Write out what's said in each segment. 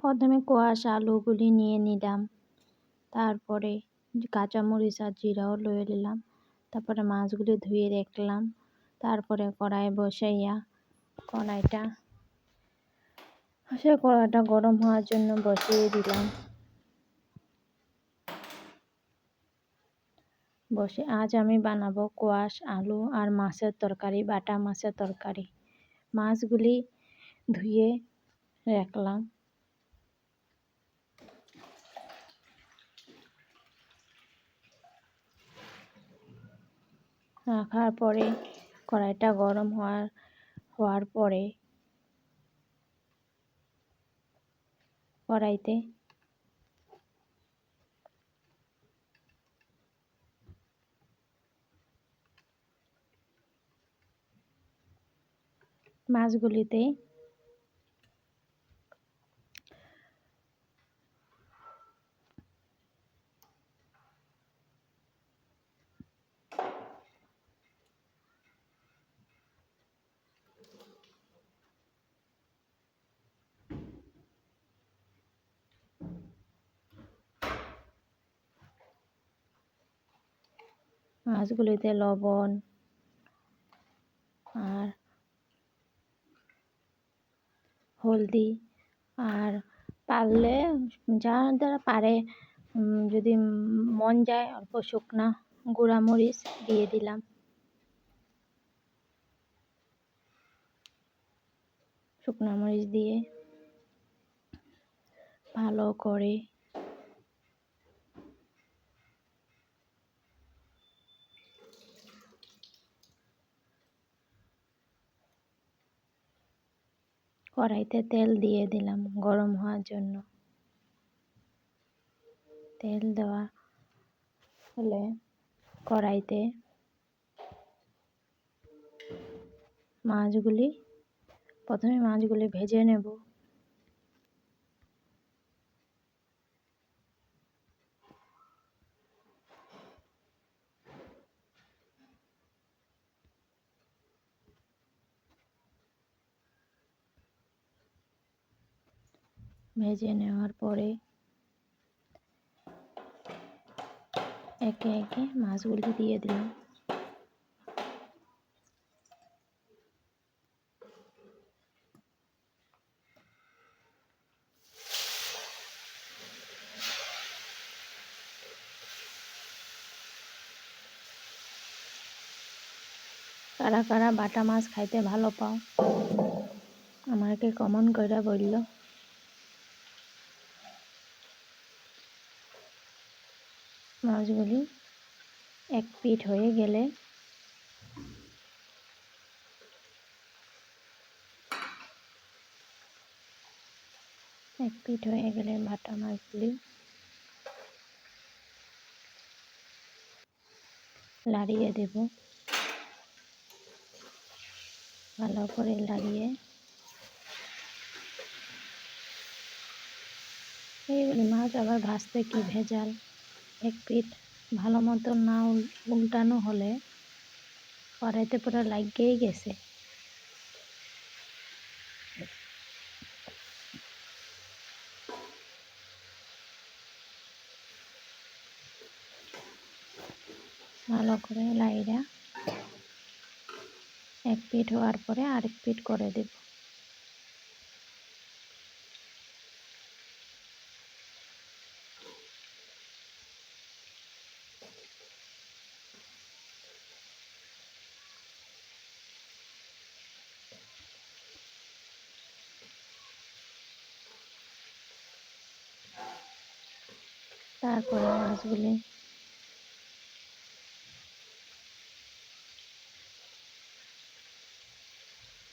প্রথমে কোয়াশ আলুগুলি নিয়ে নিলাম। তারপরে কাঁচামরিচ আর জিরাও লয়ে নিলাম। তারপরে মাছগুলি ধুয়ে রাখলাম। তারপরে কড়াই বসাইয়া কড়াইটা সে কড়াইটা গরম হওয়ার জন্য বসিয়ে দিলাম। বসে আজ আমি বানাবো কোয়াশ, আলু আর মাছের তরকারি, বাটা মাছের তরকারি। মাছগুলি ধুয়ে রাখলাম। রাখার পরে কড়াইটা গরম হওয়ার হওয়ার পরে কড়াইতে মাছগুলিতে মাছগুলিতে লবণ আর হলদি আর পারলে যার দ্বারা পারে যদি মন যায় অল্প শুকনা গুঁড়ামরিচ দিয়ে দিলাম। শুকনা মরিচ দিয়ে ভালো করে কড়াইতে তেল দিয়ে দিলাম গরম হওয়ার জন্য। তেল দেওয়া হলে কড়াইতে মাছগুলি, প্রথমে মাছগুলি ভেজে নেব। ভেজে নেওয়ার পরে একে একে মাছগুলি দিয়ে দিলাম। কারা কারা বাটা মাছ খাইতে ভালো পাও, আমাকে কমন করে বলল মাছগুলি এক পিঠ হয়ে গেলে এক পিঠ হয়ে গেলে বাটা মাছগুলি লাড়িয়ে দেব। ভালো করে লাগিয়ে এইগুলি মাছ আবার ভাজতে কি ভেজাল? এক পিঠ ভালো মতো না উল্টানো হলে কড়াইতে পুরো লাগিয়েই গেছে। ভালো করে লাইরা এক পিঠ হওয়ার পরে আরেক পিঠ করে দেব। তারপরে মাছগুলি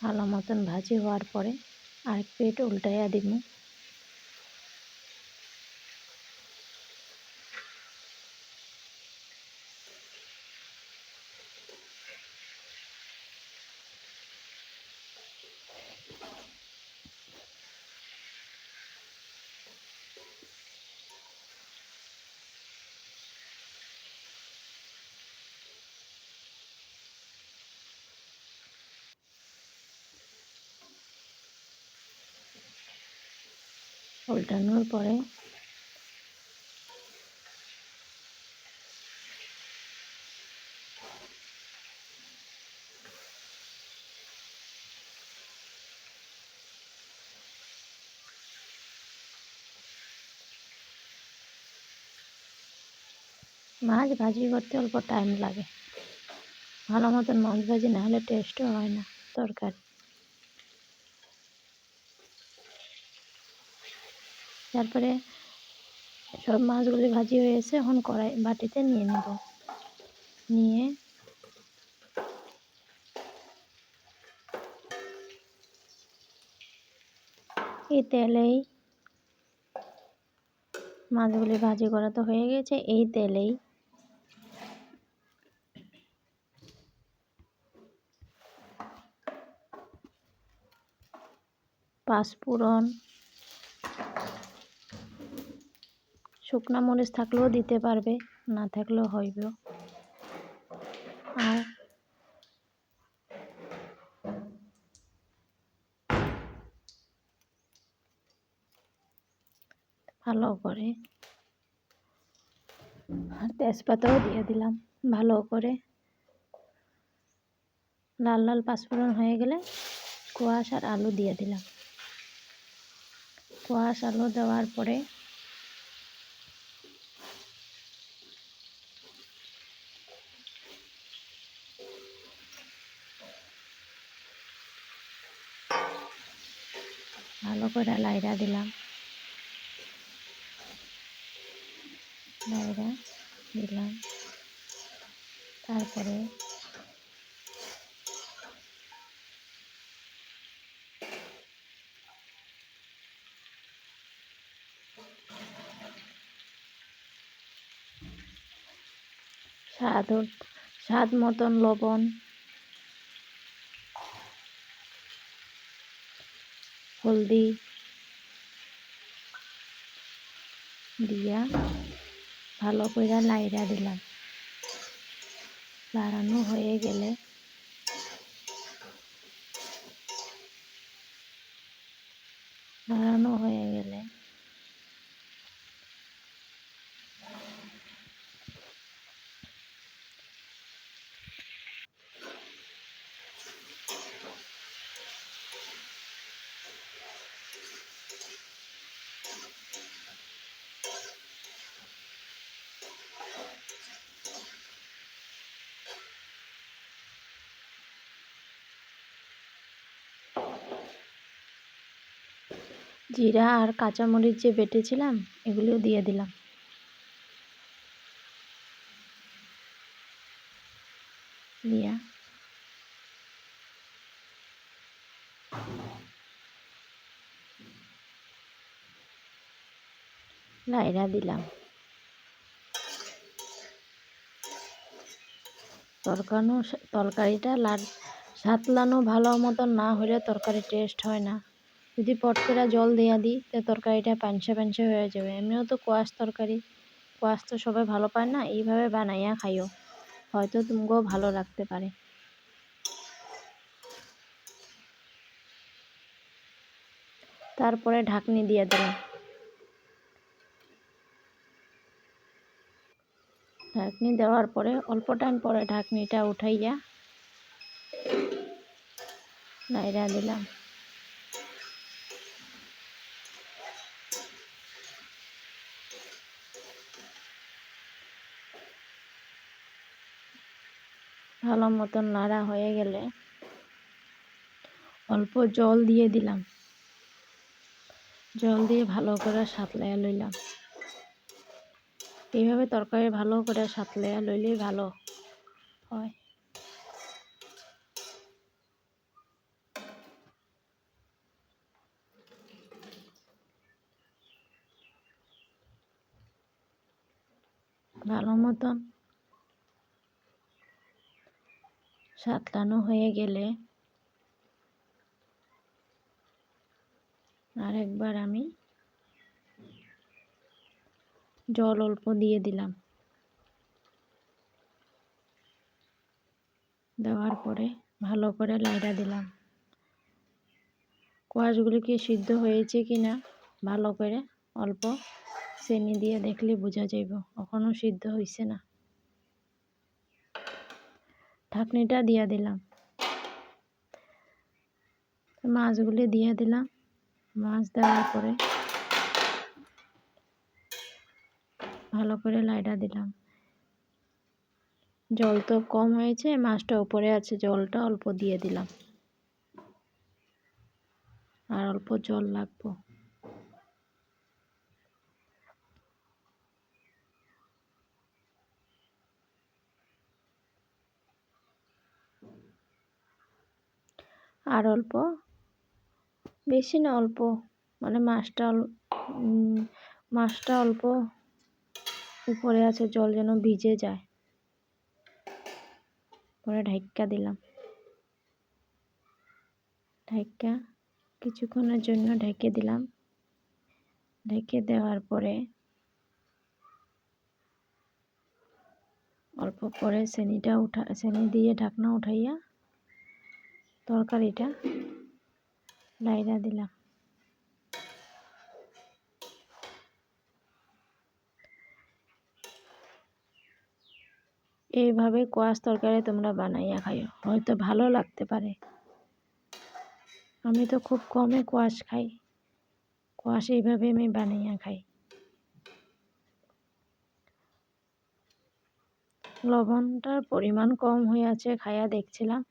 ভালো মতন ভাজি হওয়ার পরে আর প্লেট উল্টাইয়া দিব। উল্টানোর পরে মাছ ভাজি করতে অল্প টাইম লাগে। ভালো মতন মাছ ভাজি না হলে টেস্টও হয় না তরকারি। তারপরে সব মাছগুলি ভাজি হয়ে এসে এখন কড়াই বাটিতে নিয়ে নেব। নিয়ে এই তেলেই মাছগুলি ভাজি করা তো হয়ে গেছে, এই তেলেই পাঁচ পাঁচফোড়ন শুকনা মরিচ থাকলেও দিতে পারবে, না থাকলেও হইব। আর ভালো করে আর তেজপাতাও দিয়ে দিলাম, ভালো করে। লাল লাল পাঁচফোড়ন হয়ে গেলে কোয়াশ আর আলু দিয়ে দিলাম। কোয়াশ আলু দেওয়ার পরে ভালো করে লাইরা দিলাম। লাইরা দিলাম। তারপরে স্বাদ স্বাদ মতন লবণ হলদি দিয়া ভালো করে লাইরা দিলাম। লাড়ানো হয়ে গেলে লাড়ানো হয়ে গেলে জিরা আর কাঁচামরিচ যে বেটেছিলাম, এগুলিও দিয়ে দিলাম। দিয়া। লাইরা দিলাম। তরকানো, তরকারিটা লাড সাতলানো ভালো মতন না হলে তরকারি টেস্ট হয় না। যদি পট করে জল দেওয়া দিই, তো তরকারিটা পাঞ্চে পাঞ্চে হয়ে যাবে। এমনিও তো কোয়াশ তরকারি। কোয়াশ তো সবাই ভালো পায় না, এইভাবে বানাইয়া খাইও। হয়তো তুমকেও ভালো লাগতে পারে। তারপরে ঢাকনি দিয়ে দিলাম। ঢাকনি দেওয়ার পরে, অল্প টাইম পরে ঢাকনিটা উঠাইয়া নাইরা দিলাম। ভালো মতন নাড়া হয়ে গেলে অল্প জল দিয়ে দিলাম। জল দিয়ে ভালো করে সাতলাইয়া লইলাম। এইভাবে তরকারি ভালো করে সাতলাইয়া লইলেই ভালো হয়। ভালো মতন সাতলানো হয়ে গেলে আরেকবার আমি জল অল্প দিয়ে দিলাম। দেওয়ার পরে ভালো করে লাইটা দিলাম। কোয়াশগুলি কি সিদ্ধ হয়েছে কি না ভালো করে অল্প চিনি দিয়ে দেখলে বোঝা যাইব। এখনও সিদ্ধ হয়েছে না। ঢাকনিটা দিয়ে দিলাম। মাছগুলি দিয়ে দিলাম। মাছ দেওয়ার পরে ভালো করে লাইটা দিলাম। জল তো কম হয়েছে, মাছটা উপরে আছে, জলটা অল্প দিয়ে দিলাম। আর অল্প জল লাগবো। আর অল্প? বেশি না অল্প। মানে মাছটা মাছটা অল্প উপরে আছে, জল যেন ভিজে যায়। পরে ঢাইক্কা দিলাম। ঢাইক্কা কিছুক্ষণের জন্য ঢেকে দিলাম। ঢেকে দেওয়ার পরে অল্প পরে চেনিটা উঠা, চেনি দিয়ে ঢাকনা উঠাইয়া তরকারিটা লাইরা দিলাম। এইভাবে কোয়াশ তরকারি তোমরা বানাইয়া খাইও, হয়তো ভালো লাগতে পারে। আমি তো খুব কমে কোয়াশ খাই, কোয়াশ এইভাবে আমি বানাইয়া খাই। লবণটার পরিমাণ কম হয়ে আছে খাইয়া দেখছিলাম।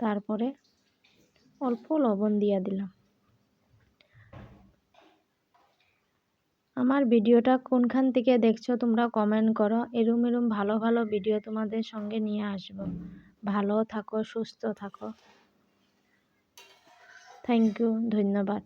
তারপরে অল্প লবণ দিয়ে দিলাম। আমার ভিডিওটা কোনখান থেকে দেখছ তোমরা কমেন্ট করো। এরম এরম ভালো ভালো ভিডিও তোমাদের সঙ্গে নিয়ে আসব। ভালো থাকো, সুস্থ থাকো। থ্যাংক ইউ ধন্যবাদ।